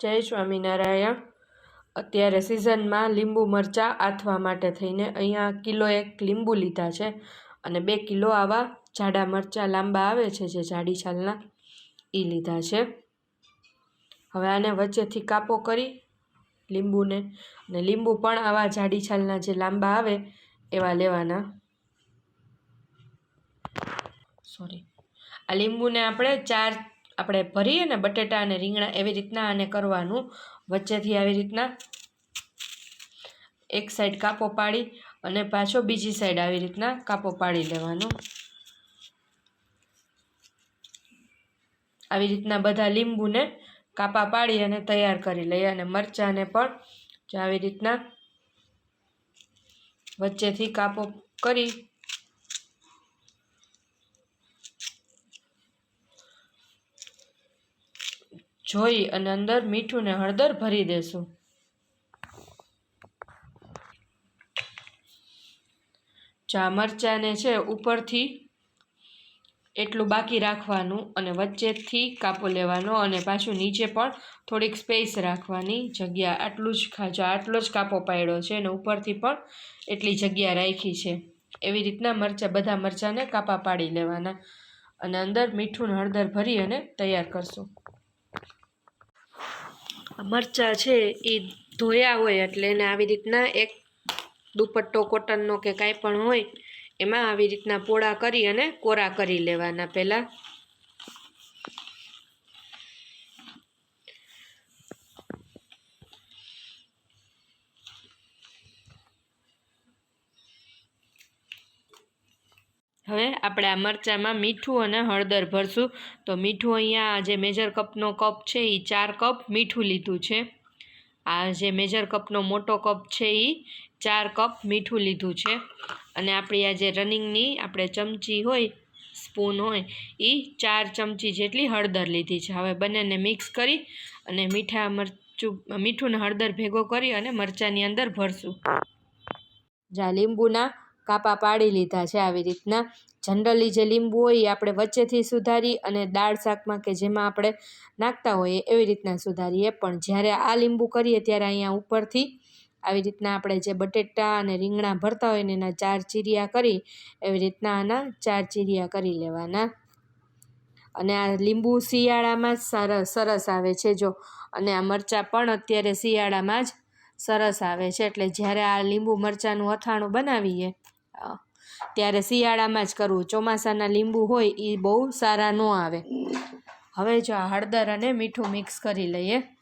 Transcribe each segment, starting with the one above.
જય સ્વામિનારાયણ. અત્યારે સિઝનમાં લીંબુ મરચાં આથવા માટે થઈને અહીંયા કિલો એક લીંબુ લીધા છે અને બે કિલો આવા જાડા મરચાં લાંબા આવે છે જે જાડી છાલના એ લીધા છે. હવે આને વચ્ચેથી કાપો કરી લીંબુને અને લીંબુ પણ આવા જાડી છાલના જે લાંબા આવે એવા લેવાના. સોરી આ લીંબુને આપણે ચાર આપણે ભરીએ ને બટેટા અને રીંગણા એવી રીતના આને કરવાનું. વચ્ચેથી આવી રીતના એક સાઈડ કાપો પાડી અને પાછો બીજી સાઈડ આવી રીતના કાપો પાડી લેવાનો. આવી રીતના બધા લીંબુને કાપા પાડી અને તૈયાર કરી લઈએ અને મરચાંને પણ આવી રીતના વચ્ચેથી કાપો કરી જોઈ અને અંદર મીઠું ને હળદર ભરી દેશું. ચા મરચાંને છે ઉપરથી એટલું બાકી રાખવાનું અને વચ્ચેથી કાપો લેવાનો અને પાછું નીચે પણ થોડીક સ્પેસ રાખવાની. જગ્યા આટલું જ ખાજો, આટલો જ કાપો પાડ્યો છે અને ઉપરથી પણ એટલી જગ્યા રાખી છે. એવી રીતના મરચાં, બધા મરચાંને કાપા પાડી લેવાના. અને અંદર મીઠું હળદર ભરી અને તૈયાર કરશું. મરચાં છે એ ધોયા હોય એટલે એને આવી રીતના એક દુપટ્ટો કોટનનો કે કાંઈ પણ હોય, એમાં આવી રીતના પોળા કરી અને કોરા કરી લેવાના પહેલાં. હવે આપણે આ મરચાંમાં મીઠું અને હળદર ભરશું. તો મીઠું અહીંયા જે મેજર કપનો કપ છે એ ચાર કપ મીઠું લીધું છે. આ જે મેજર કપનો મોટો કપ છે એ ચાર કપ મીઠું લીધું છે. અને આપણી આ જે રનિંગની આપણે ચમચી હોય, સ્પૂન હોય એ ચાર ચમચી જેટલી હળદર લીધી છે. હવે બંનેને મિક્સ કરી અને મીઠા મરચું, મીઠું ને હળદર ભેગો કરી અને મરચાંની અંદર ભરશું. જા લીંબુના કાપા પાડી લીધા છે આવી રીતના. જનરલી જે લીંબુ હોય એ આપણે વચ્ચેથી સુધારી અને દાળ શાકમાં કે જેમાં આપણે નાખતા હોઈએ એવી રીતના સુધારીએ. પણ જ્યારે આ લીંબુ કરીએ ત્યારે અહીંયા ઉપરથી આવી રીતના આપણે જે બટેટા અને રીંગણા ભરતા હોય ને એના ચાર ચીરિયા કરી એવી રીતના આના ચાર ચીરિયા કરી લેવાના. અને આ લીંબુ શિયાળામાં જ સરસ સરસ આવે છે જો. અને આ મરચાં પણ અત્યારે શિયાળામાં જ સરસ આવે છે. એટલે જ્યારે આ લીંબુ મરચાંનું અથાણું બનાવીએ ત્યારે શિયાળામાં જ કરવું. ચોમાસાના લીંબુ હોય એ બહુ સારા ન આવે. હવે જો આ હળદર અને મીઠું મિક્સ કરી લઈએ.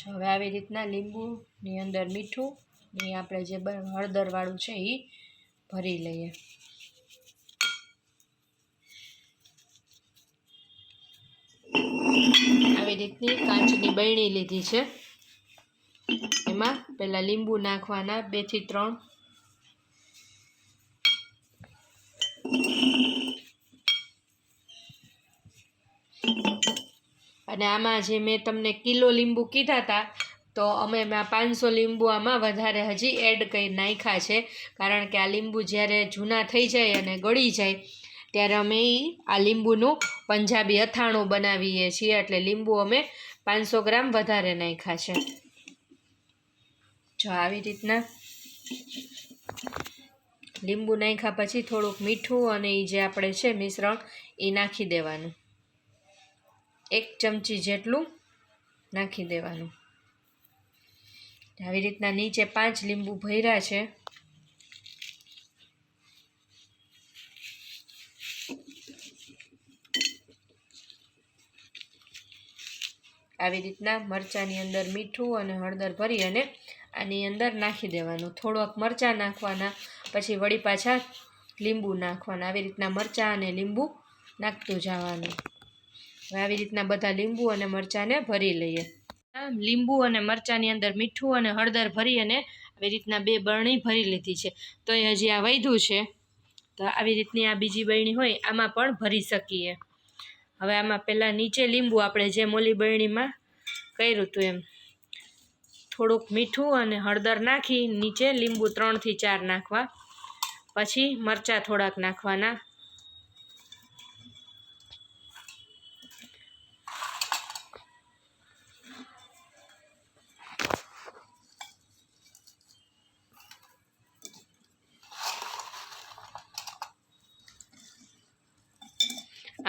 જો હવે આવી રીતના લીંબુની અંદર મીઠું ને આપણે જે હળદરવાળું છે એ ભરી લઈએ. આવી રીતની કાચની બરણી લીધી છે. એમાં પહેલાં લીંબુ નાખવાના બેથી ત્રણ. અને આમાં જે મેં તમને કિલો લીંબુ કીધા હતા તો અમે પાંચસો લીંબુ આમાં વધારે હજી એડ કરી નાખ્યા છે. કારણ કે આ લીંબુ જ્યારે જૂના થઈ જાય અને ગળી જાય, ત્યારે અમે આ લીંબુનું પંજાબી અથાણું બનાવીએ છીએ. એટલે લીંબુ અમે પાંચસો ગ્રામ વધારે નાખ્યા છે. જો આવી રીતના લીંબુ નાખ્યા પછી થોડુંક મીઠું અને એ જે આપણે છે મિશ્રણ એ નાખી દેવાનું. એક ચમચી જેટલું નાખી દેવાનું. આવી રીતના નીચે પાંચ લીંબુ ભર્યા છે. આવી રીતના મરચાંની અંદર મીઠું અને હળદર ભરી અને આની અંદર નાખી દેવાનું. થોડોક મરચાં નાખવાના, પછી વળી પાછા લીંબુ નાખવાના. આવી રીતના મરચાં અને લીંબુ નાખતું જવાનું. હવે આવી રીતના બધા લીંબુ અને મરચાંને ભરી લઈએ. લીંબુ અને મરચાંની અંદર મીઠું અને હળદર ભરી અને આવી રીતના બે બરણી ભરી લીધી છે. તો એ હજી આ વધ્યું છે. તો આવી રીતની આ બીજી બરણી હોય આમાં પણ ભરી શકીએ. હવે આમાં પહેલાં નીચે લીંબુ આપણે જે મોલી બરણીમાં કર્યું હતું એમ. થોડુંક મીઠું અને હળદર નાખી નીચે લીંબુ ત્રણથી ચાર નાખવા. પછી મરચાં થોડાક નાખવાના.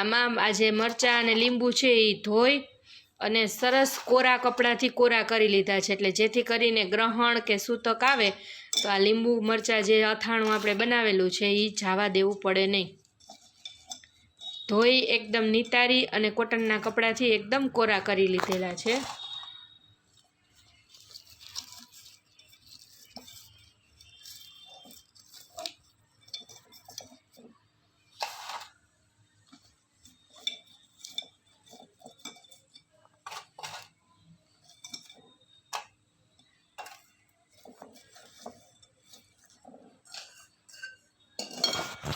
આમાં આ જે મરચાં અને લીંબુ છે એ ધોઈ અને સરસ કોરા કપડાંથી કોરા કરી લીધા છે. એટલે જેથી કરીને ગ્રહણ કે સૂતક આવે, તો આ લીંબુ, મરચાં જે અથાણું આપણે બનાવેલું છે એ જાવા દેવું પડે નહીં. ધોઈ એકદમ નિતારી અને કોટનના કપડાંથી એકદમ કોરા કરી લીધેલા છે.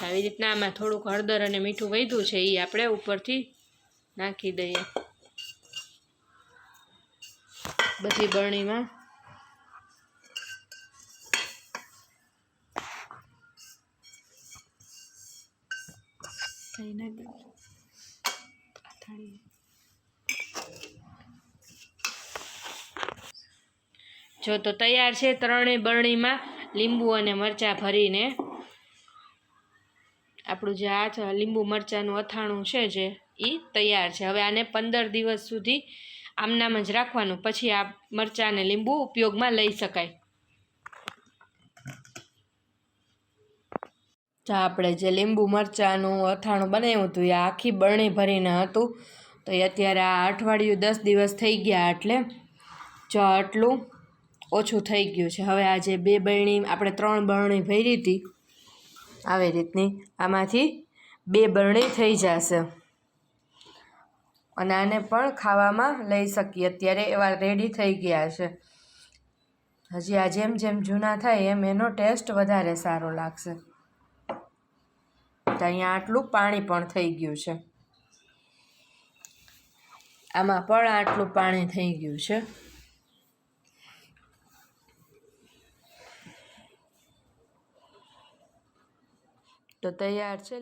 આવી રીતના આમાં થોડુંક હળદર અને મીઠું વધ્યું છે એ આપણે ઉપરથી નાખી દઈએ. બધી બરણીમાં. જો તો તૈયાર છે ત્રણેય બરણીમાં લીંબુ અને મરચાં ભરીને. આપણું જે આ લીંબુ મરચાંનું અથાણું છે જે એ તૈયાર છે. હવે આને પંદર દિવસ સુધી આમનામ જ રાખવાનું. પછી આ મરચાં અને લીંબુ ઉપયોગમાં લઈ શકાય. તો આપણે જે લીંબુ, મરચાંનું અથાણું બનાવ્યું હતું, એ આખી બરણી ભરીને હતું. તો એ અત્યારે આ અઠવાડિયું દસ દિવસ થઈ ગયા એટલે જો આટલું ઓછું થઈ ગયું છે. હવે આ જે બે બરણી, આપણે ત્રણ બરણી ભરી હતી આવી રીતની. આમાંથી બે બરણી થઈ જશે. અને આને પણ ખાવામાં લઈ શકીએ. અત્યારે એવા રેડી થઈ ગયા છે. હજી આ જેમ જેમ જૂના થાય એમ એનો ટેસ્ટ વધારે સારો લાગશે. તો અહીંયા આટલું પાણી પણ થઈ ગયું છે. આમાં પણ આટલું પાણી થઈ ગયું છે. તો તૈયાર છે